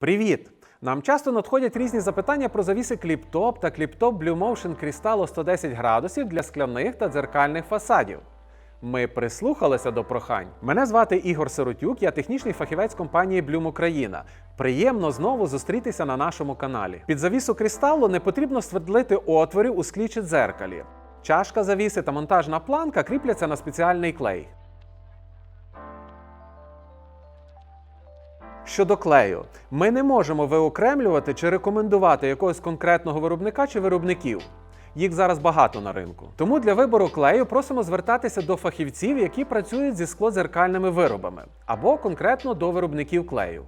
Привіт! Нам часто надходять різні запитання про завіси кліптоп та кліптоп Blue Motion Crystallo 110 градусів для скляних та дзеркальних фасадів. Ми прислухалися до прохань. Мене звати Ігор Сиротюк, я технічний фахівець компанії Bloom Україна. Приємно знову зустрітися на нашому каналі. Під завісу кристалу не потрібно свердлити отворів у склі чи дзеркалі. Чашка завіси та монтажна планка кріпляться на спеціальний клей. Щодо клею, ми не можемо виокремлювати чи рекомендувати якогось конкретного виробника чи виробників. Їх зараз багато на ринку. Тому для вибору клею просимо звертатися до фахівців, які працюють зі склодзеркальними виробами, або конкретно до виробників клею.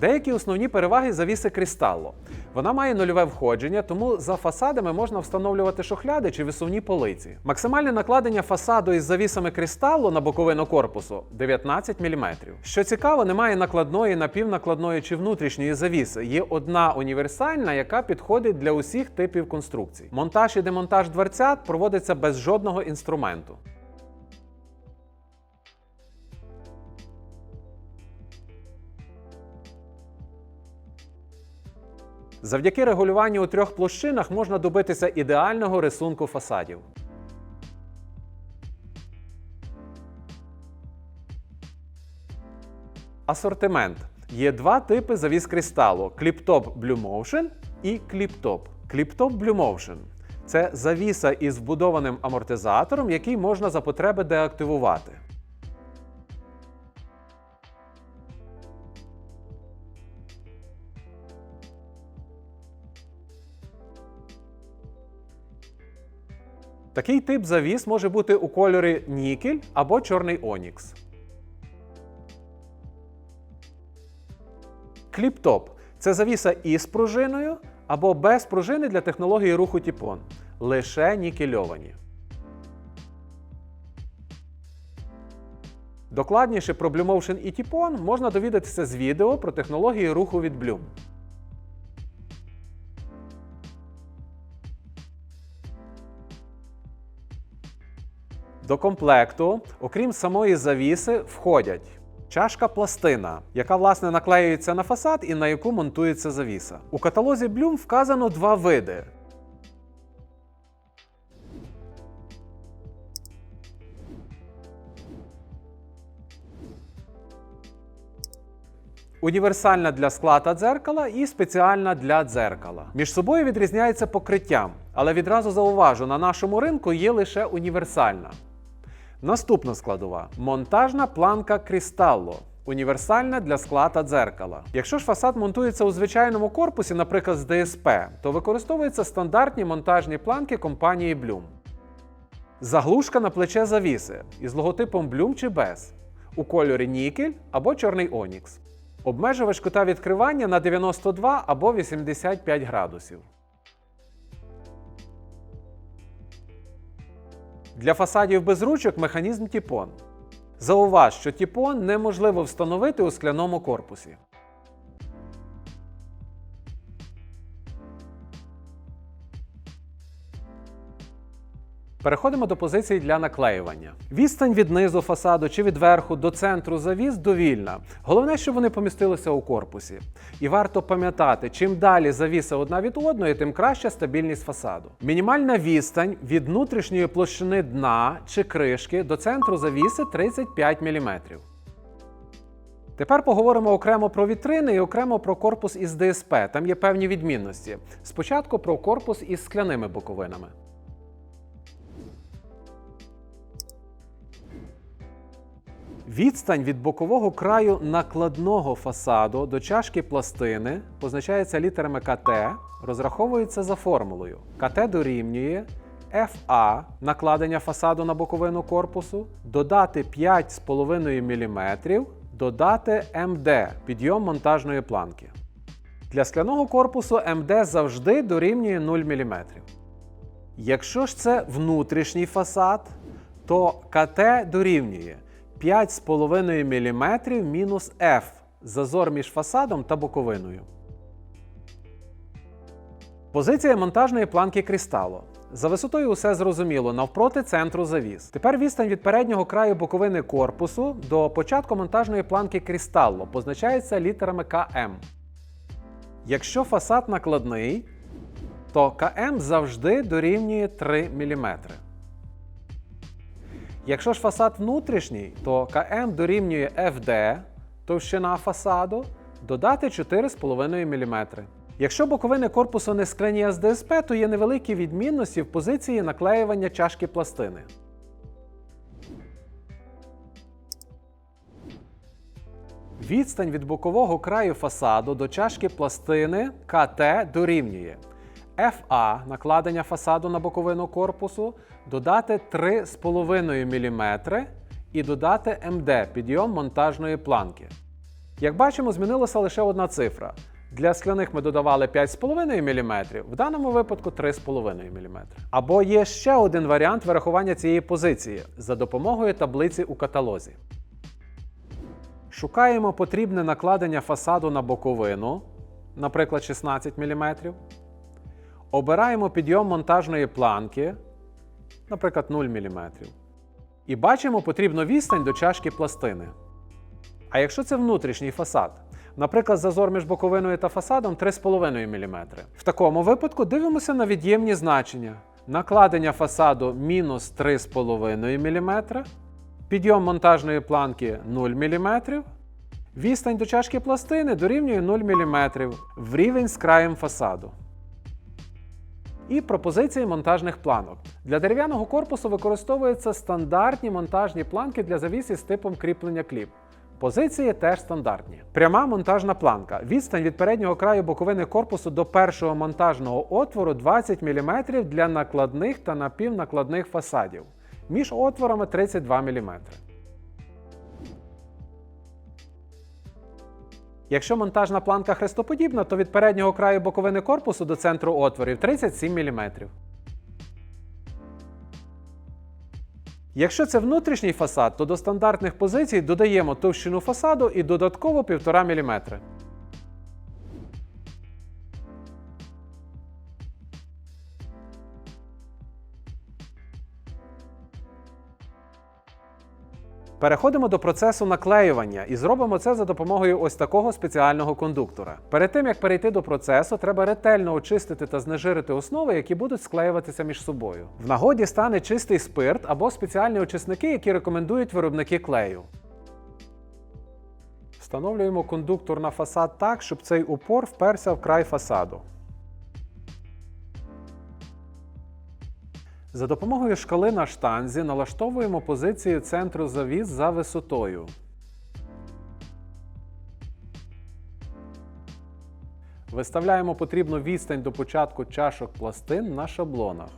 Деякі основні переваги завіси кристалло. Вона має нульове входження, тому за фасадами можна встановлювати шухляди чи висувні полиці. Максимальне накладення фасаду із завісами кристалу на боковину корпусу 19 мм. Що цікаво, немає накладної, напівнакладної чи внутрішньої завіси. Є одна універсальна, яка підходить для усіх типів конструкцій. Монтаж і демонтаж дверцят проводиться без жодного інструменту. Завдяки регулюванню у трьох площинах можна добитися ідеального рисунку фасадів. Асортимент. Є два типи завіс кристалу: кліптоп Blue Motion і кліптоп. Кліптоп Blue Motion – це завіса із вбудованим амортизатором, який можна за потреби деактивувати. Такий тип завіс може бути у кольорі нікель або чорний онікс. Кліптоп це завіса із пружиною або без пружини для технології руху Тіпон. Лише нікельовані. Докладніше про Blue Motion і Тіпон можна довідатися з відео про технології руху від Bloom. До комплекту, окрім самої завіси, входять чашка пластина, яка власне наклеюється на фасад і на яку монтується завіса. У каталозі Bloom вказано два види. Універсальна для скла та дзеркала і спеціальна для дзеркала. Між собою відрізняється покриттям, але відразу зауважу, на нашому ринку є лише універсальна. Наступна складова монтажна планка кристалло. Універсальна для скла та дзеркала. Якщо ж фасад монтується у звичайному корпусі, наприклад, з ДСП, то використовуються стандартні монтажні планки компанії Bloom. Заглушка на плече завіси із логотипом Bloom чи без, у кольорі нікель або чорний онікс. Обмежувач кута відкривання на 92 або 85 градусів. Для фасадів без ручок механізм Тіпон. Зауваж, що Тіпон неможливо встановити у скляному корпусі. Переходимо до позиції для наклеювання. Відстань від низу фасаду чи від верху до центру завіс довільна. Головне, щоб вони помістилися у корпусі. І варто пам'ятати, чим далі завіса одна від одної, тим краща стабільність фасаду. Мінімальна відстань від внутрішньої площини дна чи кришки до центру завіси 35 мм. Тепер поговоримо окремо про вітрини і окремо про корпус із ДСП. Там є певні відмінності. Спочатку про корпус із скляними боковинами. Відстань від бокового краю накладного фасаду до чашки пластини позначається літерами КТ, розраховується за формулою. КТ дорівнює FA накладення фасаду на боковину корпусу, додати 5,5 мм, додати МД підйом монтажної планки. Для скляного корпусу МД завжди дорівнює 0 мм. Якщо ж це внутрішній фасад, то КТ дорівнює 5,5 мм мінус F зазор між фасадом та боковиною. Позиція монтажної планки крісталу. За висотою усе зрозуміло, навпроти центру завіс. Тепер відстань від переднього краю боковини корпусу до початку монтажної планки крісталу позначається літерами КМ. Якщо фасад накладний, то КМ завжди дорівнює 3 мм. Якщо ж фасад внутрішній, то КМ дорівнює FD, товщина фасаду, додати 4,5 мм. Якщо боковини корпусу не скляні а з ДСП, то є невеликі відмінності в позиції наклеювання чашки пластини. Відстань від бокового краю фасаду до чашки пластини КТ дорівнює FA накладення фасаду на боковину корпусу, додати 3,5 мм і додати МД підйом монтажної планки. Як бачимо, змінилася лише одна цифра. Для скляних ми додавали 5,5 мм, в даному випадку 3,5 мм. Або є ще один варіант вирахування цієї позиції за допомогою таблиці у каталозі. Шукаємо потрібне накладення фасаду на боковину, наприклад, 16 мм. Обираємо підйом монтажної планки, наприклад, 0 мм. І бачимо потрібну відстань до чашки пластини. А якщо це внутрішній фасад, наприклад, зазор між боковиною та фасадом 3,5 мм. В такому випадку дивимося на від'ємні значення. Накладення фасаду мінус 3,5 мм, підйом монтажної планки 0 мм, відстань до чашки пластини дорівнює 0 мм в рівень з краєм фасаду. І пропозиції монтажних планок. Для дерев'яного корпусу використовуються стандартні монтажні планки для завіс із типом кріплення кліп. Позиції теж стандартні. Пряма монтажна планка. Відстань від переднього краю боковини корпусу до першого монтажного отвору 20 мм для накладних та напівнакладних фасадів. Між отворами 32 мм. Якщо монтажна планка хрестоподібна, то від переднього краю боковини корпусу до центру отворів 37 мм. Якщо це внутрішній фасад, то до стандартних позицій додаємо товщину фасаду і додатково 1,5 мм. Переходимо до процесу наклеювання і зробимо це за допомогою ось такого спеціального кондуктора. Перед тим як перейти до процесу, треба ретельно очистити та знежирити основи, які будуть склеюватися між собою. В нагоді стане чистий спирт або спеціальні очисники, які рекомендують виробники клею. Встановлюємо кондуктор на фасад так, щоб цей упор вперся в край фасаду. За допомогою шкали на штанзі налаштовуємо позицію центру завіс за висотою. Виставляємо потрібну відстань до початку чашок пластин на шаблонах.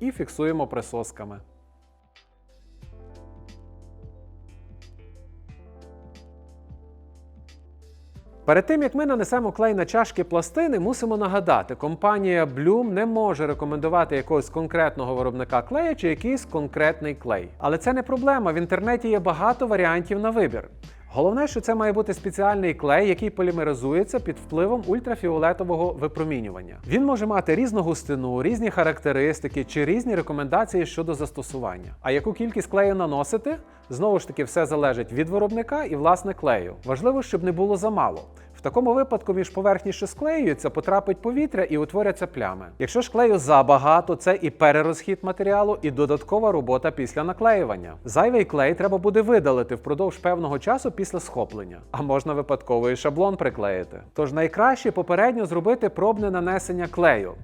І фіксуємо присосками. Перед тим як ми нанесемо клей на чашки пластини, мусимо нагадати, компанія Bloom не може рекомендувати якогось конкретного виробника клею чи якийсь конкретний клей. Але це не проблема. В інтернеті є багато варіантів на вибір. Головне, що це має бути спеціальний клей, який полімеризується під впливом ультрафіолетового випромінювання. Він може мати різну густину, різні характеристики чи різні рекомендації щодо застосування. А яку кількість клею наносити? Знову ж таки, все залежить від виробника і власне клею. Важливо, щоб не було замало. Такому випадку між поверхні, що склеюються, потрапить повітря і утворяться плями. Якщо ж клею забагато, це і перерозхід матеріалу, і додаткова робота після наклеювання. Зайвий клей треба буде видалити впродовж певного часу після схоплення, а можна випадковий шаблон приклеїти. Тож найкраще попередньо зробити пробне нанесення клею.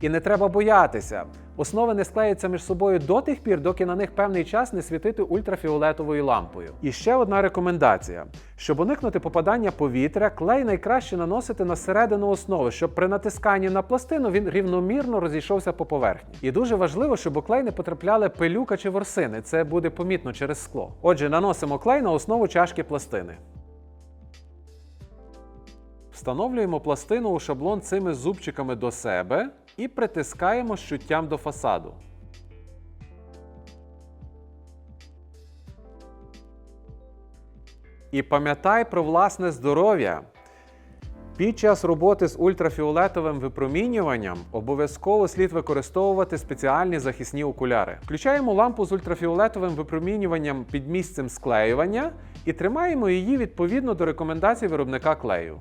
І не треба боятися. Основи не склеються між собою до тих пір, доки на них певний час не світити ультрафіолетовою лампою. І ще одна рекомендація: щоб уникнути попадання повітря, клей найкраще наносити на середину основи, щоб при натисканні на пластину він рівномірно розійшовся по поверхні. І дуже важливо, щоб у клей не потрапляли пилюка чи ворсини. Це буде помітно через скло. Отже, наносимо клей на основу чашки пластини. Встановлюємо пластину у шаблон цими зубчиками до себе і притискаємо щуттям до фасаду. І пам'ятай про власне здоров'я. Під час роботи з ультрафіолетовим випромінюванням обов'язково слід використовувати спеціальні захисні окуляри. Включаємо лампу з ультрафіолетовим випромінюванням під місцем склеювання і тримаємо її відповідно до рекомендацій виробника клею.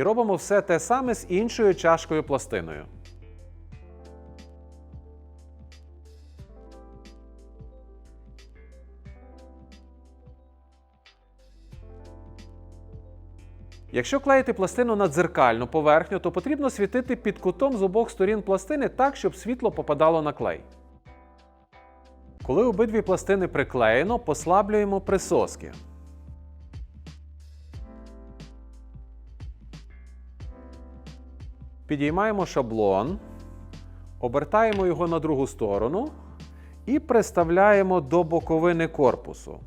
І робимо все те саме з іншою чашкою пластиною. Якщо клеїти пластину на дзеркальну поверхню, то потрібно світити під кутом з обох сторін пластини так, щоб світло попадало на клей. Коли обидві пластини приклеєно, послаблюємо присоски. Підіймаємо шаблон, обертаємо його на другу сторону і приставляємо до боковини корпусу.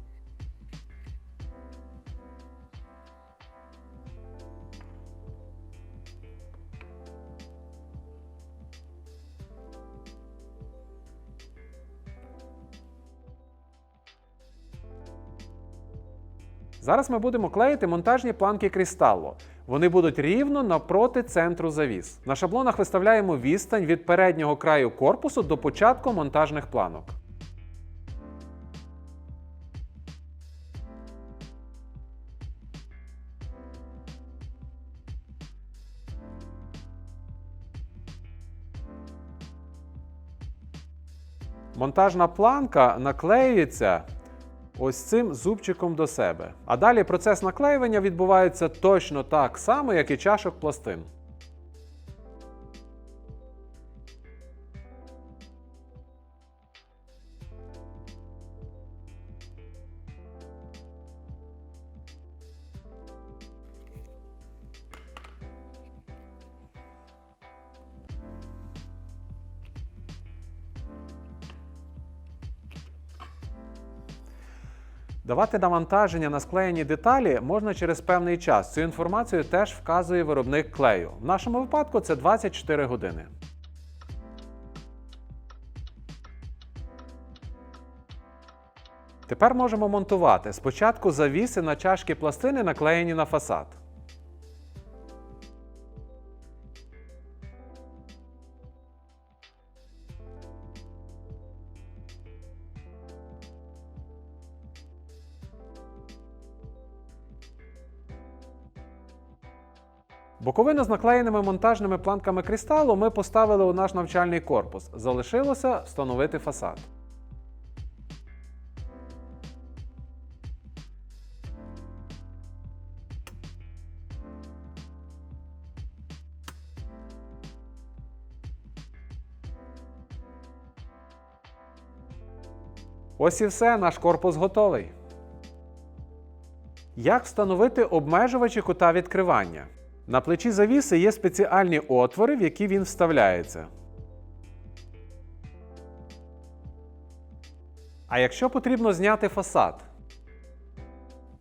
Зараз ми будемо клеїти монтажні планки кристалу. Вони будуть рівно навпроти центру завіс. На шаблонах виставляємо відстань від переднього краю корпусу до початку монтажних планок. Монтажна планка наклеюється ось цим зубчиком до себе. А далі процес наклеювання відбувається точно так само, як і чашок пластин. Давати навантаження на склеєні деталі можна через певний час. Цю інформацію теж вказує виробник клею. В нашому випадку це 24 години. Тепер можемо монтувати. Спочатку завіси на чашки пластини наклеєні на фасад. Боковину з наклеєними монтажними планками кристалу ми поставили у наш навчальний корпус. Залишилося встановити фасад. Ось і все, наш корпус готовий. Як встановити обмежувачі кута відкривання? На плечі завіси є спеціальні отвори, в які він вставляється. А якщо потрібно зняти фасад,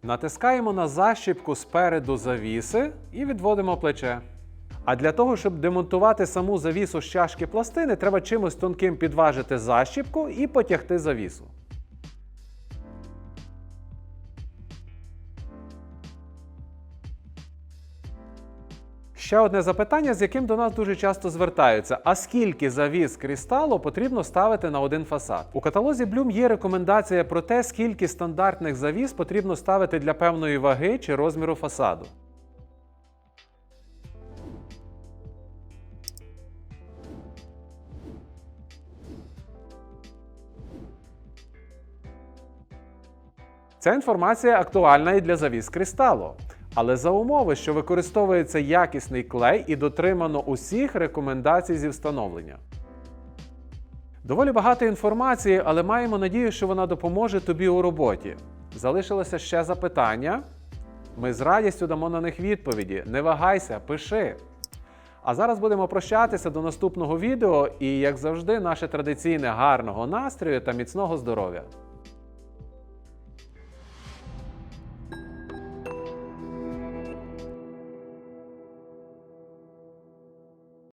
натискаємо на защіпку спереду завіси і відводимо плече. А для того, щоб демонтувати саму завісу з чашки пластини, треба чимось тонким підважити защіпку і потягти завісу. Ще одне запитання, з яким до нас дуже часто звертаються: а скільки завіс кристалу потрібно ставити на один фасад? У каталозі Bloom є рекомендація про те, скільки стандартних завіс потрібно ставити для певної ваги чи розміру фасаду. Ця інформація актуальна і для завіс кристалу. Але за умови, що використовується якісний клей і дотримано усіх рекомендацій зі встановлення. Доволі багато інформації, але маємо надію, що вона допоможе тобі у роботі. Залишилося ще запитання. Ми з радістю дамо на них відповіді. Не вагайся, пиши. А зараз будемо прощатися до наступного відео і, як завжди, наше традиційне гарного настрою та міцного здоров'я.